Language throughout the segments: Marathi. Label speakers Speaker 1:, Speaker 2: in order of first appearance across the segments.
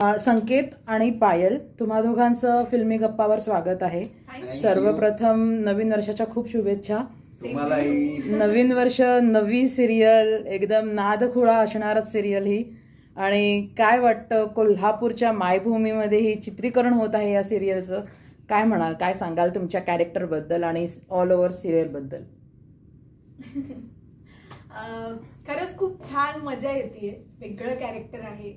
Speaker 1: संकेत आणि पायल तुम्हा दोघांचं फिल्मी गप्पावर स्वागत आहे. सर्वप्रथम नवीन वर्षाच्या खूप शुभेच्छा.
Speaker 2: तुम्हालाही.
Speaker 1: नवीन वर्ष नवी सिरियल एकदम नादखुळा असणारच सिरियल ही. आणि काय वाटतं कोल्हापूरच्या मायभूमीमध्ये ही चित्रीकरण होत आहे या सिरियलचं? काय म्हणाल काय सांगाल तुमच्या कॅरेक्टरबद्दल आणि ऑल ओव्हर सिरियलबद्दल
Speaker 3: खरंच खूप छान मजा येते वेगळं कॅरेक्टर आहे.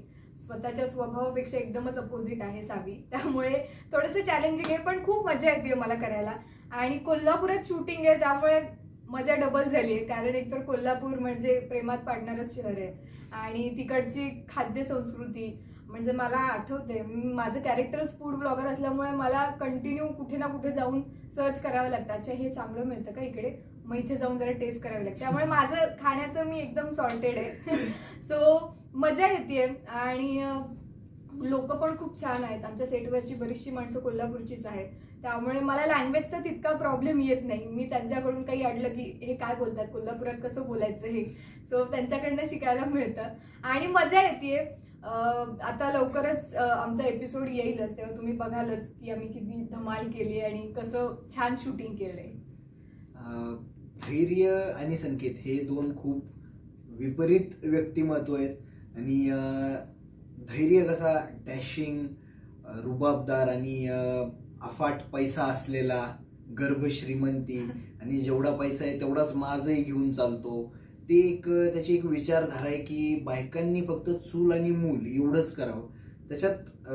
Speaker 3: स्वतःच्या स्वभावापेक्षा एकदमच अपोजिट आहे सावी. त्यामुळे थोडंसं चॅलेंजिंग आहे पण खूप मजा येते हो मला करायला. आणि कोल्हापुरात शूटिंग आहे त्यामुळे मजा डबल झाली आहे. कारण एकतर कोल्हापूर म्हणजे प्रेमात पाडणारंच शहर आहे. आणि तिकडची खाद्य संस्कृती म्हणजे मला आठवते माझं कॅरेक्टरच फूड ब्लॉगर असल्यामुळे मला कंटिन्यू कुठे ना कुठे जाऊन सर्च करावं लागतं. अच्छा हे चांगलं मिळतं का इकडे? मग इथे जाऊन जरा टेस्ट करावी लागते. त्यामुळे माझं खाण्याचं मी एकदम सॉर्टेड आहे. सो मजा येते. आणि लोक पण खूप छान आहेत. आमच्या सेटवरची बरीचशी माणसं कोल्हापूरचीच आहेत. त्यामुळे मला लँग्वेजचा तितका प्रॉब्लेम येत नाही. मी त्यांच्याकडून काही अडलं की हे काय बोलतात? कोल्हापुरात कसं बोलायचं हे? सो त्यांच्याकडनं शिकायला मिळतं. आणि मजा येते. आता लवकरच आमचा एपिसोड येईलच. तेव्हा तुम्ही बघालच की आम्ही किती धमाल केली आणि कसं छान शूटिंग केलंय.
Speaker 2: धैर्य आणि संकेत हे दोन खूप विपरीत व्यक्तिमत्व आहेत. आणि धैर्य कसा डॅशिंग रुबाबदार आणि अफाट पैसा असलेला गर्भ श्रीमंती आणि जेवढा पैसा आहे तेवढाच माझही घेऊन चालतो. ते एक त्याची एक विचारधारा आहे की बायकांनी फक्त चूल आणि मूल एवढंच करावं. त्याच्यात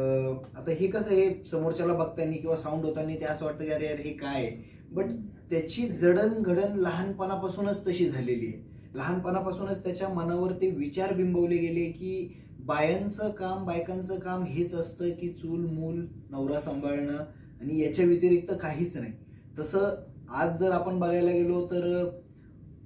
Speaker 2: आता हे कसं हे समोरच्याला बघताना किंवा साऊंड होताना ते असं वाटतं की अरे यार हे काय आहे? बट त्याची जडणघडण लहानपणापासूनच तशी झालेली आहे. लहानपणापासूनच त्याच्या मनावर ते विचार बिंबवले गेले की बायांचं काम बायकांचं काम हेच असतं की चूल मूल नवरा सांभाळणं आणि याच्या व्यतिरिक्त काहीच नाही. तसं आज जर आपण बघायला गेलो तर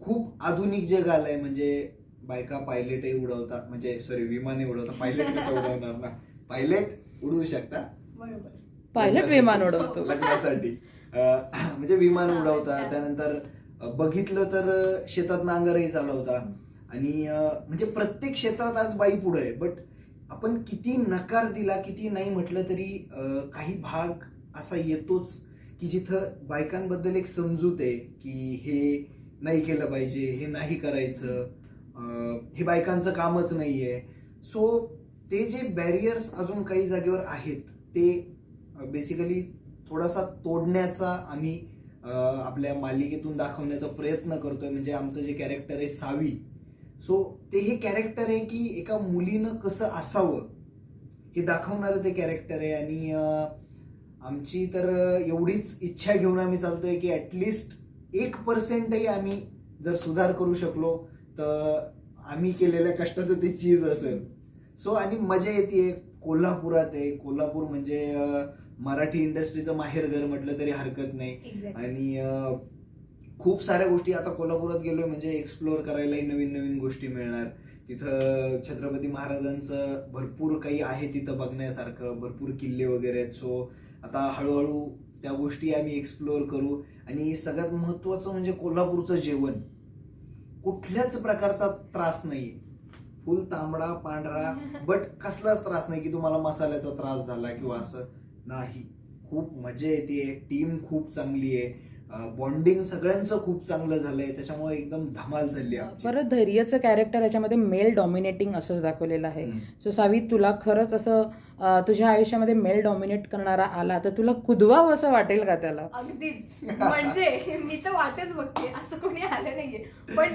Speaker 2: खूप आधुनिक जग आलंय. म्हणजे बायका पायलटही उडवतात. म्हणजे सॉरी विमाने उडवतात. पायलट कसं उडवणार ना? पायलट उडवू शकता.
Speaker 3: बरोबर
Speaker 1: पायलट विमान उडवतो.
Speaker 2: लग्नासाठी. अं, म्हणजे विमान उडवता
Speaker 3: अच्छा.
Speaker 2: त्यानंतर बघितलं तर शेतात नांगरही चालवता आणि म्हणजे प्रत्येक क्षेत्रात आज बाई पुढे आहे. बट आपण किती नकार दिला किती नाही म्हटलं तरी काही भाग असा येतोच की जिथं बायकांबद्दल एक समजूत आहे की हे नाही केलं पाहिजे हे नाही करायचं हे बायकांचं कामच नाही आहे सो ते जे बॅरियर्स अजून काही जागेवर आहेत ते बेसिकली थोडासा तोडण्याचा आम्ही आपल्या मालिकेतून दाखवण्याचा प्रयत्न करतोय म्हणजे आमचं जे कॅरेक्टर आहे सावी. सो ते हे कॅरेक्टर आहे की एका मुलीनं कसं असावं? हे दाखवणारं ते कॅरेक्टर आहे आणि आमची तर एवढीच इच्छा घेऊन आम्ही चालतोय की ॲटलिस्ट एक पर्सेंटही आम्ही जर सुधार करू शकलो तर आम्ही केलेल्या कष्टाचं ते चीज असेल. सो आणि मजा येते कोल्हापुरात आहे. कोल्हापूर म्हणजे मराठी इंडस्ट्रीचं माहेरघर म्हटलं तरी हरकत नाही. आणि खूप साऱ्या गोष्टी आता कोल्हापुरात गेलोय म्हणजे एक्सप्लोअर करायलाही नवीन नवीन गोष्टी मिळणार. तिथं छत्रपती महाराजांचं भरपूर काही आहे तिथं बघण्यासारखं भरपूर किल्ले वगैरे आहेत. सो आता हळूहळू त्या गोष्टी आम्ही एक्सप्लोअर करू. आणि सगळ्यात महत्वाचं म्हणजे कोल्हापूरचं जेवण. कुठल्याच प्रकारचा त्रास नाही. फुल तांबडा पांढरा बट कसलाच त्रास नाही की तुम्हाला मसाल्याचा त्रास झाला किंवा असं. नाही. खूप मजा येते टीम खूप चांगली आहे. बॉन्डिंग सगळ्यांचं खूप चांगलं झालंय त्याच्यामुळे एकदम धमाल झाली आमची.
Speaker 1: बरं धैर्यचं कॅरेक्टर याच्यामध्ये मेल डॉमिनेटिंग असंच दाखवलेलं आहे. सो सावी तुला खरंच असं तुझ्या आयुष्यामध्ये मेल डॉमिनेट करणारा आला तर तुला कुदवावं असं वाटेल का त्याला?
Speaker 3: अगदीच. म्हणजे मी तर वाटच बघते असं कोणी आलं नाहीये. पण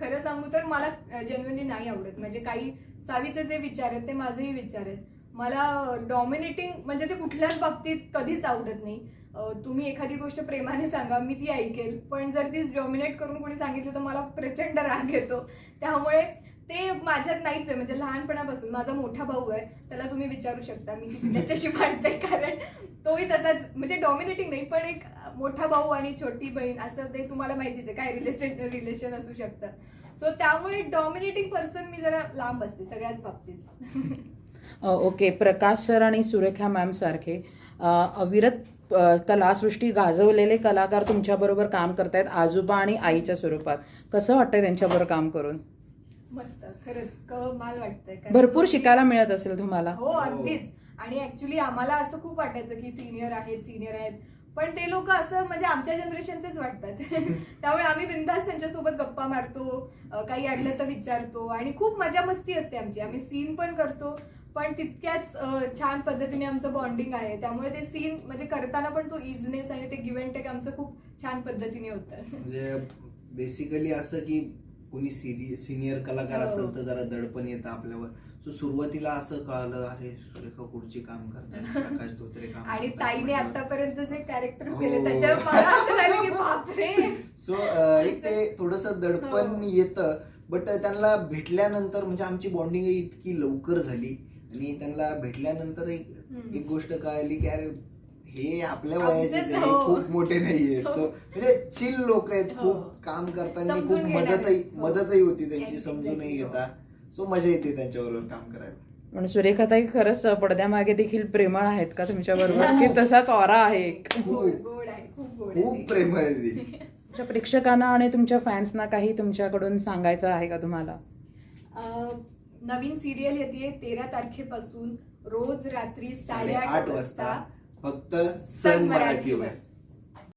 Speaker 3: खरं सांगू तर मला जनरली नाही आवडत. म्हणजे काही सावीचे जे विचार आहेत ते माझेही विचार आहेत. मला डॉमिनेटिंग म्हणजे ते कुठल्याच बाबतीत कधीच आवडत नाही. तुम्ही एखादी गोष्ट प्रेमाने सांगा मी ती ऐकेल. पण जर ती डॉमिनेट करून कोणी सांगितलं तर मला प्रचंड राग येतो. त्यामुळे ते माझ्यात नाहीच आहे. म्हणजे लहानपणापासून माझा मोठा भाऊ आहे त्याला तुम्ही विचारू शकता. मी त्याच्याशी भांडते कारण तोही तसाच म्हणजे डॉमिनेटिंग नाही पण एक मोठा भाऊ आणि छोटी बहीण असं ते तुम्हाला माहितीच आहे. काय रिलेशन रिलेशन असू शकतं. सो त्यामुळे डॉमिनेटिंग पर्सन मी जरा लांब असते सगळ्याच बाबतीत.
Speaker 1: ओके प्रकाश सर आणि सुरेखा मॅम सारखे. अविरत कलासृष्टी गाजवलेले कलाकार तुमच्याबरोबर काम करतायत आजोबा आणि आईच्या स्वरूपात. कसं वाटतंय त्यांच्याबरोबर काम करून?
Speaker 3: मस्त खरंच कमाल वाटतंय. कारण-
Speaker 1: भरपूर शिकायला मिळत असेल तुम्हाला.
Speaker 3: हो अगदीच. आणि ऍक्च्युली आम्हाला असं खूप वाटायचं की सिनियर आहेत सिनियर आहेत. पण ते लोक असं म्हणजे आमच्या जनरेशनचेच वाटतात. त्यामुळे आम्ही बिंदास त्यांच्यासोबत गप्पा मारतो अं, काही अडलं तर विचारतो. आणि खूप मजा मस्ती असते आमची. आम्ही सीन पण करतो पण तितक्याच छान पद्धतीने आमचं बॉन्डिंग आहे त्यामुळे ते सीन म्हणजे करताना पण तो इझनेस आणि ते गिव्ह अँड टेक आमचं खूप छान पद्धतीने होतं
Speaker 2: म्हणजे बेसिकली असं की कोणी सिनियर कलाकार
Speaker 3: हो.
Speaker 2: असेल तर जरा दडपण येतं आपल्यावर सो सुरुवातीला असं कळालं अरे सुरेखा कुठची काम करतात प्रकाश धोत्रे काम
Speaker 3: आणि. ताईने. आतापर्यंत जे कॅरेक्टर
Speaker 2: हो.
Speaker 3: केले त्याच्यावर
Speaker 2: सो एक ते थोडस दडपण
Speaker 3: हो.
Speaker 2: येतं बट त्यांना भेटल्यानंतर म्हणजे आमची बॉन्डिंग इतकी लवकर झाली आणि त्यांना भेटल्यानंतर एक. एक गोष्ट कळाली की अरे हे आपल्या वयाचे हे
Speaker 3: हो.
Speaker 2: खूप मोठे नाहीयेत
Speaker 3: हो.
Speaker 2: सो म्हणजे चिल लोक आहेत
Speaker 3: हो.
Speaker 2: खूप काम करताना खूप. मदतही
Speaker 3: हो.
Speaker 2: मदतही होती त्यांची. समजूनही
Speaker 3: हो.
Speaker 2: घेता सो मजा येते त्यांच्याबरोबर काम करायला
Speaker 1: म्हणून सुरेखाताई खरंच पडद्यामागे देखील प्रेमळ आहेत का तुमच्या बरोबर की तसाच ऑरा आहे
Speaker 3: खूप.
Speaker 2: प्रेमळ
Speaker 1: तुमच्या प्रेक्षकांना आणि तुमच्या फॅन्सना काही तुमच्याकडून सांगायचं आहे का तुम्हाला
Speaker 3: अं, नवीन सिरियल येते तेरा तारखेपासून रोज रात्री
Speaker 2: साडेआठ
Speaker 3: वाजता.
Speaker 2: फक्त सन मराठीवर.